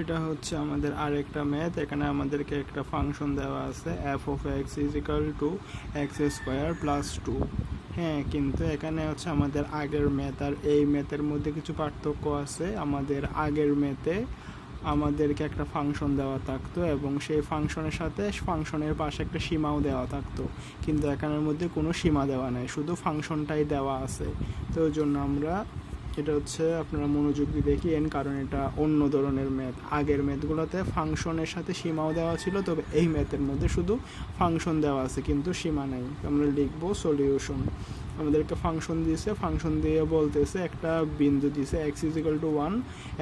এটা হচ্ছে আমাদের আরেকটা ম্যাথ। এখানে আমাদেরকে একটা ফাংশন দেওয়া আছে f of x is equal to x square plus two হ্যাঁ কিন্তু এখানে হচ্ছে আমাদের আগের ম্যাথ আর এই ম্যাথের মধ্যে কিছু পার্থক্য আছে। আমাদের আগের ম্যাথে আমাদেরকে একটা ফাংশন দেওয়া থাকতো এবং সেই ফাংশনের সাথে ফাংশনের পাশে একটা সীমাও দেওয়া থাকতো। কিন্তু এখানের মধ্যে কোনো সীমা দেওয়া নাই, শুধু ফাংশনটাই দেওয়া আছে। তো ওই জন্য আমরা এটা হচ্ছে আপনারা মনোযোগ দিয়ে দেখিয়েন কারণ এটা অন্য ধরনের ম্যাথ। আগের ম্যাথগুলোতে ফাংশনের সাথে সীমাও দেওয়া ছিল, তবে এই ম্যাথের মধ্যে শুধু ফাংশন দেওয়া আছে, কিন্তু সীমা নেই। আমরা লিখব সলিউশন। আমাদেরকে ফাংশন দিয়েছে, ফাংশন দিয়ে বলতেছে একটা বিন্দু দিয়েছে x is equal to one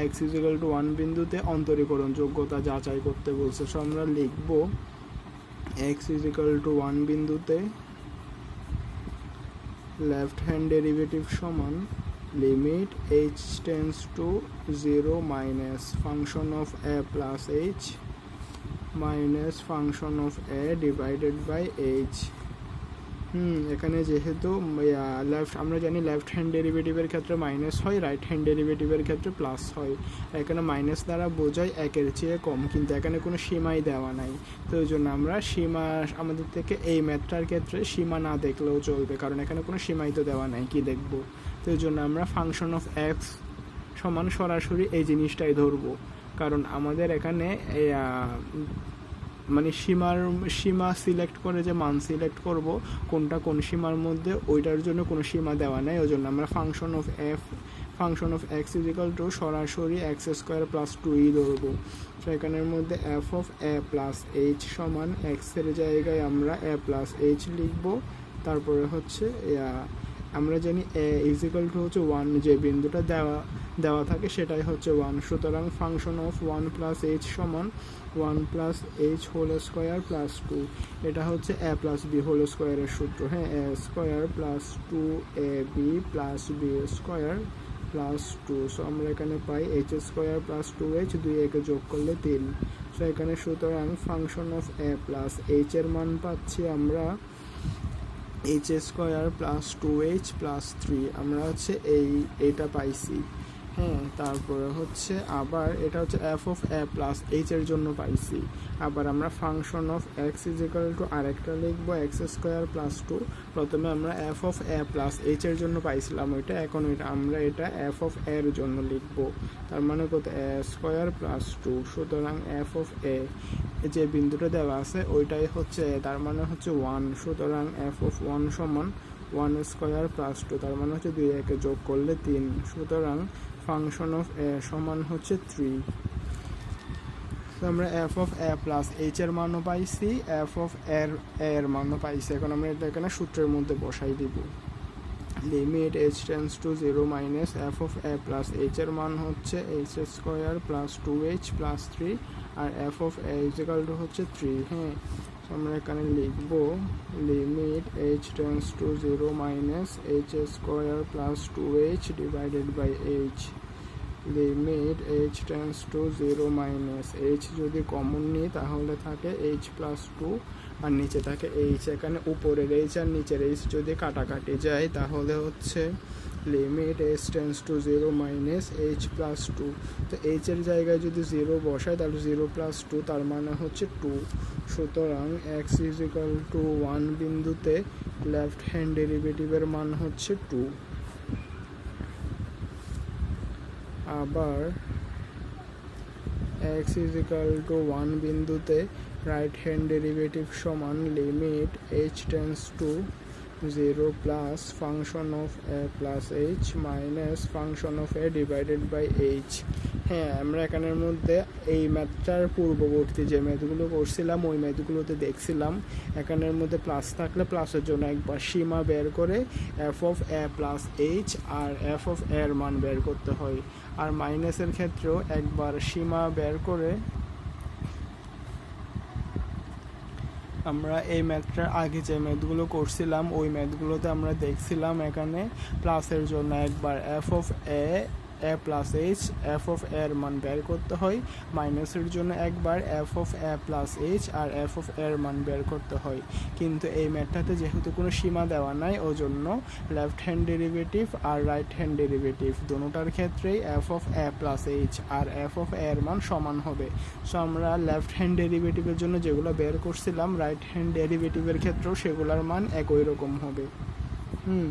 x is equal to one বিন্দুতে অন্তরীকরণ যোগ্যতা যাচাই করতে বলছে। সো আমরা লিখব x is equal to one বিন্দুতে লেফট হ্যান্ড ডেরিভেটিভ সমান limit h tends to 0 minus function of a plus h minus function of a divided by h. হুম, এখানে যেহেতু লেফট আমরা জানি লেফট হ্যান্ড ডেরিভেটিভের ক্ষেত্রে মাইনাস হয় রাইট হ্যান্ড ডেরিভেটিভের ক্ষেত্রে প্লাস হয়। এখানে মাইনাস দ্বারা বোঝায় একের চেয়ে কম, কিন্তু এখানে কোনো সীমাই দেওয়া নাই। তো ওই জন্য আমরা সীমা, আমাদের থেকে এই ম্যাথটার ক্ষেত্রে সীমা না দেখলেও চলবে, কারণ এখানে কোনো সীমাই তো দেওয়া নাই, কি দেখব? তো এই জন্য আমরা ফাংশন অফ এক্স সমান সরাসরি এই জিনিসটাই ধরবো। কারণ আমাদের এখানে মানে সীমার, সীমা সিলেক্ট করে যে মান সিলেক্ট করব, কোনটা কোন সীমার মধ্যে, ওইটার জন্য কোনো সীমা দেওয়া নেই। ওই জন্য আমরা function of f function of x is equal to সরাসরি এক্স স্কোয়ার প্লাস টুই ধরবো। তো এখানের মধ্যে f of a plus h সমান এক্সের জায়গায় আমরা এ প্লাস এইচ লিখব। তারপরে হচ্ছে আমরা জানি এ ইজিক্যাল টু হচ্ছে ওয়ান যে বিন্দুটা দেওয়া দেওয়া থাকে সেটাই হচ্ছে ওয়ান সুতরাং function of one plus h সমান one plus h whole square plus two এটা হচ্ছে এ প্লাস বি হোল স্কোয়ারের সূত্র। হ্যাঁ a square plus two a b plus b square plus two so আমরা এখানে পাই h square plus two h দুই একে যোগ করলে তিন। সো এখানে সুতরাং function of a plus h এর মান পাচ্ছি আমরা h square plus two h plus three আমরা হচ্ছে এই এইটা পাইছি। হ্যাঁ তারপরে হচ্ছে আবার এটা হচ্ছে f of a plus h এর জন্য পাইছি আবার আমরা function of x is equal to আরেকটা লিখব এক্স স্কোয়ার প্লাস টু প্রথমে আমরা f of a plus h এর জন্য পাইছিলাম ওইটা, এখন ওইটা আমরা এটা এফ অফ এর জন্য লিখব। তার মানে কত? এ স্কোয়ার প্লাস টু সুতরাং এফ অফ এ যে বিন্দুটা দেওয়া আছে, ওইটাই হচ্ছে তার মানে হচ্ছে ওয়ান সুতরাং এফ অফ ওয়ান সমান ওয়ান স্কোয়ার প্লাস টু তার মানে হচ্ছে দুই একে যোগ করলে তিন। সুতরাং ফাংশন অফ এ সমান হচ্ছে থ্রি আমরা f of a plus h এর মানও পাইছি এফ অফ এর এর মানও পাইছি। এখন আমরা এটা এখানে সূত্রের মধ্যে বসাই দিব। Limit h tends to zero minus f of a plus h এর মান হচ্ছে h square plus two h plus three R f of a is equal to হচ্ছে থ্রি হ্যাঁ আমরা এখানে লিখব limit h tends to zero minus h square plus two h divided by h limit h tends to zero minus h যদি common নিই, তাহলে থাকে H plus two আর নিচে থাকে এইচ এখানে উপরের এইচ আর নিচের এইচ যদি কাটাকাটি যায়, তাহলে হচ্ছে limit h tends to zero minus h plus two তো এইচের জায়গায় যদি জিরো বসায়, তাহলে জিরো প্লাস টু তার মানে হচ্ছে টু সুতরাং x is equal to one বিন্দুতে লেফট হ্যান্ড ডেরিভেটিভের মান হচ্ছে টু আবার x is equal to one বিন্দুতে রাইট হ্যান্ড ডেরিভেটিভ সমান limit h tends to zero plus function of a plus h minus function of a divided by h হ্যাঁ আমরা এখানের মধ্যে এই ম্যাথটার পূর্ববর্তী যে ম্যাথগুলো করছিলাম, ওই ম্যাথগুলোতে দেখছিলাম। এখানের মধ্যে প্লাস থাকলে প্লাসের জন্য একবার সীমা বের করে f of a plus h R f of এর মান বের করতে হয়। আর মাইনাসের ক্ষেত্রেও একবার সীমা বের করে আমরা এই ম্যাথটার আগে যে ম্যাথগুলো করছিলাম, ওই ম্যাথগুলোতে আমরা দেখছিলাম এখানে প্লাসের জন্য একবার f of a a plus h f of এর মান বের করতে হয়। মাইনাসের জন্য একবার f of a plus h R f of এর মান বের করতে হয়। কিন্তু এই ম্যাথটাতে যেহেতু কোনো সীমা দেওয়া নাই ও জন্য লেফট হ্যান্ড ডেরিভেটিভ আর রাইট হ্যান্ড ডেরিভেটিভ দুটোটার ক্ষেত্রেই f of a plus h R f of এর মান সমান হবে। সো আমরা লেফট হ্যান্ড ডেরিভেটিভের জন্য যেগুলো বের করছিলাম রাইট হ্যান্ড ডেরিভেটিভের ক্ষেত্রেও সেগুলোর মান একই রকম হবে। হুম।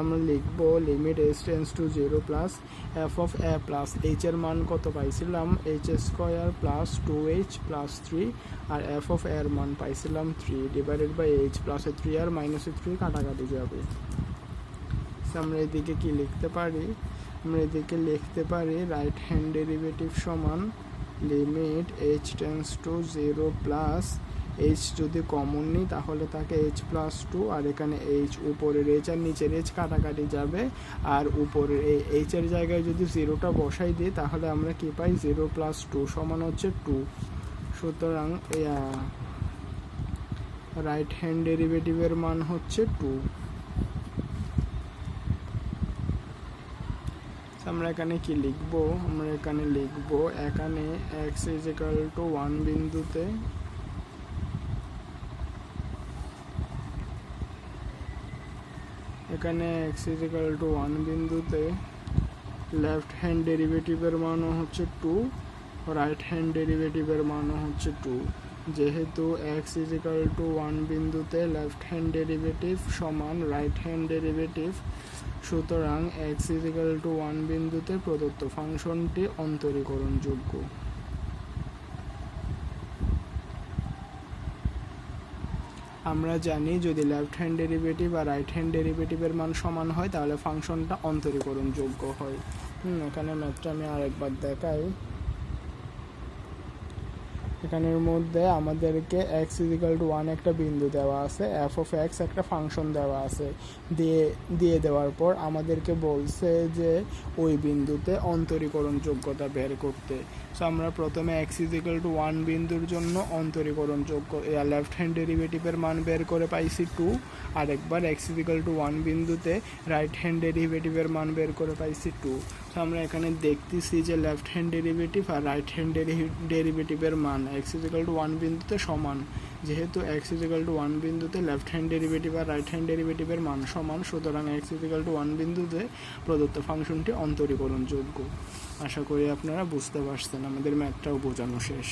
আমরা লিখব limit h tends to zero plus f of a plus h এর মান কত পাইছিলাম? H square plus two h plus three R f of এর মান পাইছিলাম three divided by h plus three R minus three কাটাকাটি যাবে। আমরা এদিকে কি লিখতে পারি? আমরা এদিকে লিখতে পারি রাইট হ্যান্ড ডেরিভেটিভ সমান limit h tends to zero plus h যদি কমন নিই, তাহলে তাকে এইচ প্লাস টু আর এখানে এইচ উপরের এইচ আর নিচের এইচ কাটাকাটি যাবে। আর উপরের এই এইচের জায়গায় যদি জিরোটা বসাই দিই, তাহলে আমরা কি পাই? জিরো প্লাস টু সমান হচ্ছে টু সুতরাং রাইট হ্যান্ড ডেরিভেটিভের মান হচ্ছে টু আমরা এখানে কি লিখব? আমরা এখানে লিখব, এখানে এক্স ইজ টু ওয়ান বিন্দুতে এখানে x is equal to one বিন্দুতে লেফট হ্যান্ড ডেরিভেটিভের মানও হচ্ছে টু রাইট হ্যান্ড ডেরিভেটিভের মানও হচ্ছে টু যেহেতু x is equal to one বিন্দুতে লেফট হ্যান্ড ডেরিভেটিভ সমান রাইট হ্যান্ড ডেরিভেটিভ সুতরাং x is equal to one বিন্দুতে প্রদত্ত ফাংশনটি অন্তরীকরণযোগ্য। আমরা জানি যদি লেফট হ্যান্ড ডেরিভেটিভ আর রাইট হ্যান্ড ডেরিভেটিভের মান সমান হয়, তাহলে ফাংশনটা অন্তরীকরণযোগ্য হয়। হুম, এখানে ম্যাথটা আমি আরেকবার দেখাই। এখানের মধ্যে আমাদেরকে এক্স ইজিক্যাল টু ওয়ান একটা বিন্দু দেওয়া আছে এফ অফ এক্স একটা ফাংশন দেওয়া আছে। দিয়ে দিয়ে দেওয়ার পর আমাদেরকে বলছে যে ওই বিন্দুতে অন্তরীকরণ যোগ্যতা বের করতে। সো আমরা প্রথমে এক্স ইজিক্যাল টু ওয়ান বিন্দুর জন্য অন্তরীকরণ যোগ্য লেফট হ্যান্ড ডেরিভেটিভের মান বের করে পাইছি টু আর একবার x is equal to one বিন্দুতে রাইট হ্যান্ড ডেরিভেটিভের মান বের করে পাইছি টু আমরা এখানে দেখতেছি যে লেফট হ্যান্ড ডেরিভেটিভ আর রাইট হ্যান্ড ডেরিভেটিভের মান এক্স টু ওয়ান বিন্দুতে সমান। যেহেতু x is equal to one বিন্দুতে লেফট হ্যান্ড ডেরিভেটিভ আর রাইট হ্যান্ড ডেরিভেটিভের মান সমান, সুতরাং এক্স ইজিক্যাল টু ওয়ান বিন্দুতে প্রদত্ত ফাংশনটি অন্তরীকরণযোগ্য। আশা করি আপনারা বুঝতে পারছেন, আমাদের ম্যাথটাও বোঝানো শেষ।